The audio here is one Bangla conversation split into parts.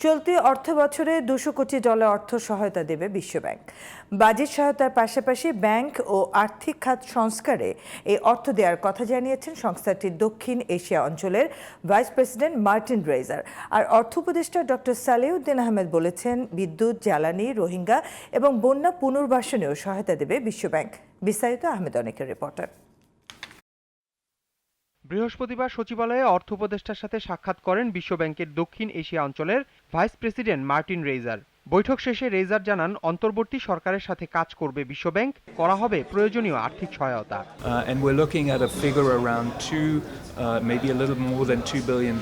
চলতি অর্থ বছরে দুশো কোটি ডলার অর্থ সহায়তা দেবে বিশ্বব্যাংক। বাজেট সহায়তার পাশাপাশি ব্যাংক ও আর্থিক খাত সংস্কারে এই অর্থ দেওয়ার কথা জানিয়েছেন সংস্থাটির দক্ষিণ এশিয়া অঞ্চলের ভাইস প্রেসিডেন্ট মার্টিন রেজার আর অর্থ উপদেষ্টা ডক্টর সালেউদ্দিন আহমেদ বলেছেন, বিদ্যুৎ, জ্বালানি, রোহিঙ্গা এবং বন্যা পুনর্বাসনেও সহায়তা দেবে বিশ্বব্যাংক। বিস্তারিত আহমেদ অনেকের রিপোর্টার বৃহস্পতিবার সচিবালয়ে অর্থ উপদেষ্টার সাথে সাক্ষাৎ করেন বিশ্বব্যাংকের দক্ষিণ এশিয়া অঞ্চলের ভাইস প্রেসিডেন্ট মার্টিন রেইজার বৈঠক শেষে রেজার জানান অন্তর্বর্তী সরকারের সাথে কাজ করবে বিশ্বব্যাংক করা হবে প্রয়োজনীয় আর্থিক সহায়তা Uh, and we're looking at figure around two, uh, maybe a little more than $2 billion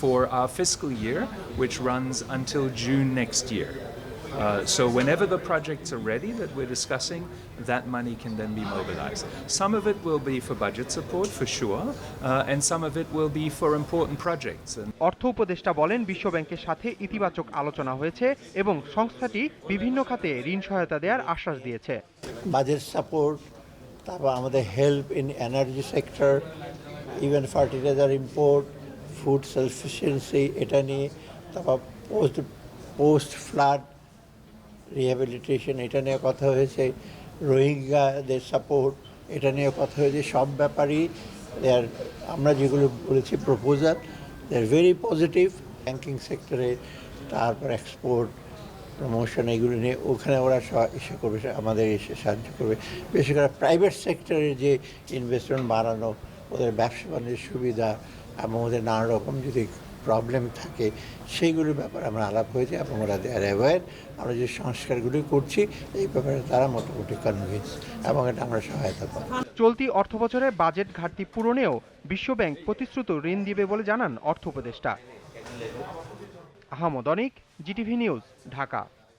for our fiscal year, which runs until June next year. Uh, so, whenever the projects are ready that we're discussing, that money can then be mobilized. Some of it will be for budget support, for sure, uh, and some of it will be for important projects. অর্থ উপদেষ্টা বলেন বিশ্বব্যাংকের সাথে ইতিবাচক আলোচনা হয়েছে এবং সংস্থাটি বিভিন্ন খাতে ঋণ সহায়তা দেওয়ার আশ্বাস দিয়েছে বাজেট সাপোর্ট তারপর আমাদের help in energy sector even fertiliser import food self sufficiency এটা নিয়ে তারপর পোস্ট পোস্ট ফ্লাড রিহ্যাবিলিটেশন এটা নিয়ে কথা হয়েছে, রোহিঙ্গাদের সাপোর্ট এটা নিয়ে কথা হয়েছে, সব ব্যাপারই দেয়ার আমরা যেগুলো বলেছি proposal they very positive banking সেক্টরে তারপর এক্সপোর্ট প্রমোশন এগুলো নিয়ে ওখানে ওরা এসে করবে, আমাদের এসে সাহায্য করবে। বিশেষ করে প্রাইভেট সেক্টরের যে ইনভেস্টমেন্ট বাড়ানো, ওদের ব্যবসা বাণিজ্যের সুবিধা এবং ওদের নানা রকম যদি প্রবলেম থাকে, সেইগুলোর ব্যাপারে আমরা আলাপ হয়েছি এবং ওরা দেয়ার অ্যাওয়ার আমরা যে সংস্কারগুলি করছি, এই ব্যাপারে তারা মোটামুটি কনভিন্স এবং এটা আমরা সহায়তা পাবো। চলতি অর্থ বছরে বাজেট ঘাটতি পূরণেও বিশ্বব্যাংক প্রতিশ্রুত ঋণ দিবে বলে জানান অর্থ উপদেষ্টা। Ahmad Anik, GTV news, Dhaka.